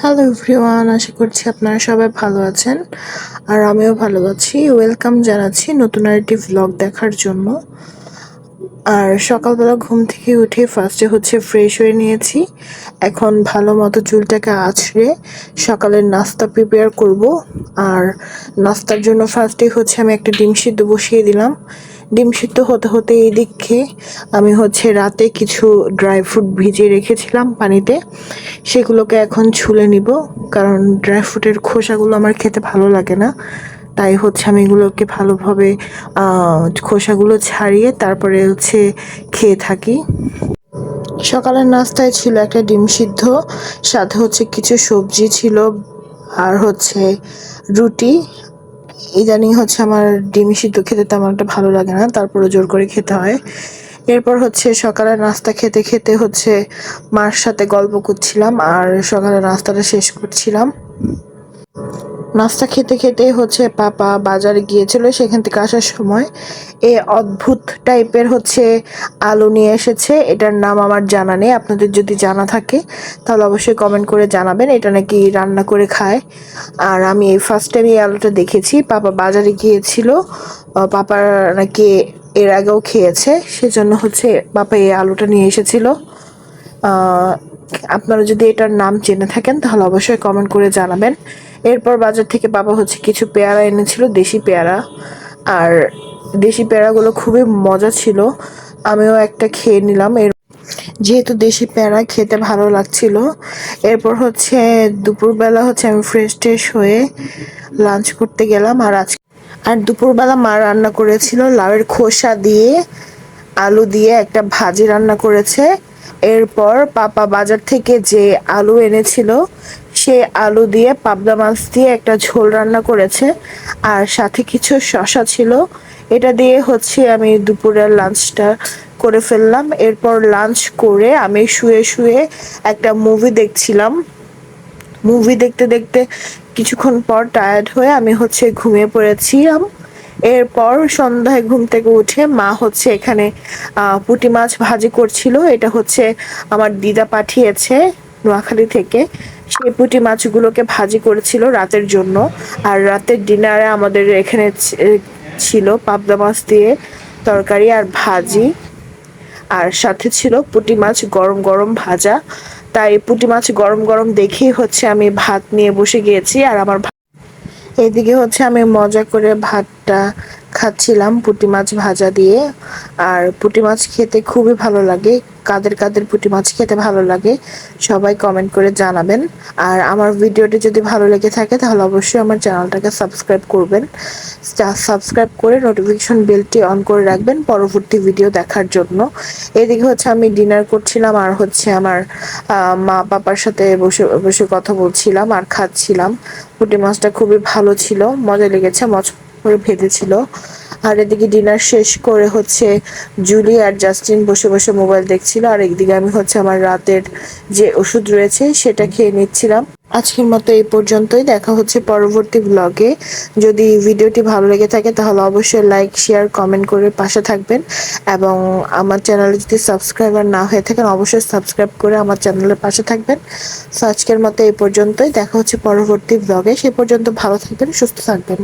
Hello everyone আশা করছি আপনারা সবাই ভালো আছেন। আর আমিও ভালো আছি। ওয়েলকাম জানাচ্ছি নতুন আরেকটি ভ্লগ দেখার জন্য। আর সকালবেলা ঘুম থেকে উঠে ফার্স্টে হচ্ছে ফ্রেশ হয়ে নিয়েছি। এখন ভালো মতো চুলটাকে আছড়ে সকালের নাস্তা প্রিপেয়ার করব। আর নাস্তার জন্য ফার্স্টে হচ্ছে আমি একটা ডিম সিদ্ধ বসিয়ে দিলাম। ডিম সিদ্ধ হতে হতে এই দিকে আমি হচ্ছে রাতে কিছু ড্রাই ফ্রুট ভিজিয়ে রেখেছিলাম পানিতে। সেগুলোকে এখন ছুলে নিব, কারণ ড্রাই ফ্রুটের খোসাগুলো আমার খেতে ভালো লাগে না। তাই হচ্ছে আমি এগুলোকে ভালোভাবে খোসাগুলো ছাড়িয়ে তারপরে হচ্ছে খেয়ে থাকি। সকালের নাস্তায় ছিল একটা ডিম সিদ্ধ, সাথে হচ্ছে কিছু সবজি ছিল আর হচ্ছে রুটি। ইদানিং হচ্ছে আমার ডিম সিদ্ধ খেতে তেমন একটা ভালো লাগে না তারপরে জোর করে খেতে হয়। এরপর হচ্ছে সকালে নাস্তা খেতে খেতে হচ্ছে মার সাথে গল্প করছিলাম আর সকালে নাস্তাটা শেষ করছিলাম। নাস্তা খেতে খেতে হচ্ছে পাপা বাজারে গিয়েছিল, সেখান থেকে আসার সময় এ অদ্ভুত টাইপের হচ্ছে আলু নিয়ে এসেছে। এটার নাম আমার জানা নেই, আপনাদের যদি জানা থাকে তাহলে অবশ্যই কমেন্ট করে জানাবেন, এটা নাকি রান্না করে খায়। আর আমি এই ফার্স্ট টাইম এই আলুটা দেখেছি, পাপা বাজারে গিয়েছিল পাপার নাকি এর আগেও খেয়েছে, সেজন্য হচ্ছে পাপা এই আলুটা নিয়ে এসেছিল। আপনারা যদি এটার নাম জেনে থাকেন তাহলে অবশ্যই কমেন্ট করে জানাবেন। এরপর বাজার থেকে বাবা হচ্ছে কিছু পেয়ারা এনেছিল, দেশি পেয়ারা। আর দেশি পেয়ারাগুলো খুবই মজা ছিল। আমিও একটা খেয়ে নিলাম। এর যেহেতু দেশি পেয়ারা খেতে ভালো লাগছিল, এরপর হচ্ছে দুপুরবেলা হচ্ছে আমি ফ্রেশ ট্রেশ হয়ে লাঞ্চ করতে গেলাম। আর আজ আর দুপুরবেলা মা রান্না করেছিল লাউয়ের খোসা দিয়ে আলু দিয়ে একটা ভাজি রান্না করেছে। এরপর পাপা বাজার থেকে যে আলু এনেছিল সে আলু দিয়ে পাবদা মাছ দিয়ে একটা ঝোল রান্না করেছে। আর সাথে কিছু শশা ছিল। এটা দিয়ে হচ্ছে আমি দুপুরের লাঞ্চটা করে ফেললাম। এরপর লাঞ্চ করে আমি শুয়ে শুয়ে একটা মুভি দেখছিলাম। মুভি দেখতে দেখতে কিছুক্ষণ পর টায়ার্ড হয়ে আমি হচ্ছে ঘুমিয়ে পড়েছিলাম। এরপর সন্ধ্যায় ঘুম থেকে উঠে মা হচ্ছে এখানে পুঁটি মাছ ভাজি করছিল। এটা হচ্ছে আমার দিদা পাঠিয়েছে নোয়াখালী থেকে। সেই পুঁটি মাছগুলোকে ভাজি করেছিল রাতের জন্য। আর রাতের ডিনারে আমাদের এখানে ছিল পাবদা মাছ দিয়ে তরকারি আর ভাজি। আর সাথে ছিল পুঁটি মাছ গরম গরম ভাজা। তাই পুঁটি মাছ গরম গরম দেখেই হচ্ছে আমি ভাত নিয়ে বসে গিয়েছি আর আমার এদিকে হচ্ছে আমি মজা করে ভাতটা খাচ্ছিলাম পুঁটি মাছ ভাজা দিয়ে। আর পুঁটি মাছ খেতে খুবই ভালো লাগে, কাদের কাদের পুঁটি মাছ খেতে ভালো লাগে, সবাই কমেন্ট করে জানাবেন। আর আমার ভিডিওটি যদি ভালো লেগে থাকে, তাহলে অবশ্যই আমার চ্যানেলটাকে সাবস্ক্রাইব করবেন। সাবস্ক্রাইব করে নোটিফিকেশন বেলটি অন করে রাখবেন পরবর্তী ভিডিও দেখার জন্য। এদিকে হচ্ছে আমি ডিনার করছিলাম আর হচ্ছে আমার মা পাপার সাথে বসে বসে কথা বলছিলাম আর খাচ্ছিলাম। পুঁটি মাছটা খুবই ভালো ছিল, মজা লেগেছে, মজ করে ভেজেছিল আর এদিকে ডিনার শেষ করে হচ্ছে জুলি আর জাস্টিন বসে বসে মোবাইল দেখছিল। আর একদিকে আমি হচ্ছে আমার রাতের যে ওষুধ রয়েছে সেটা খেয়ে নিচ্ছিলাম। আজকের মতো এই পর্যন্তই। দেখা হচ্ছে পরবর্তী ব্লগে যদি ভিডিওটি ভালো লেগে থাকে তাহলে অবশ্যই লাইক শেয়ার কমেন্ট করে পাশে থাকবেন। এবং আমার চ্যানেলে যদি সাবস্ক্রাইবার না হয়ে থাকেন, অবশ্যই সাবস্ক্রাইব করে আমার চ্যানেলের পাশে থাকবেন। আজকের মতো এই পর্যন্তই। দেখা হচ্ছে পরবর্তী ব্লগে সে পর্যন্ত ভালো থাকবেন, সুস্থ থাকবেন।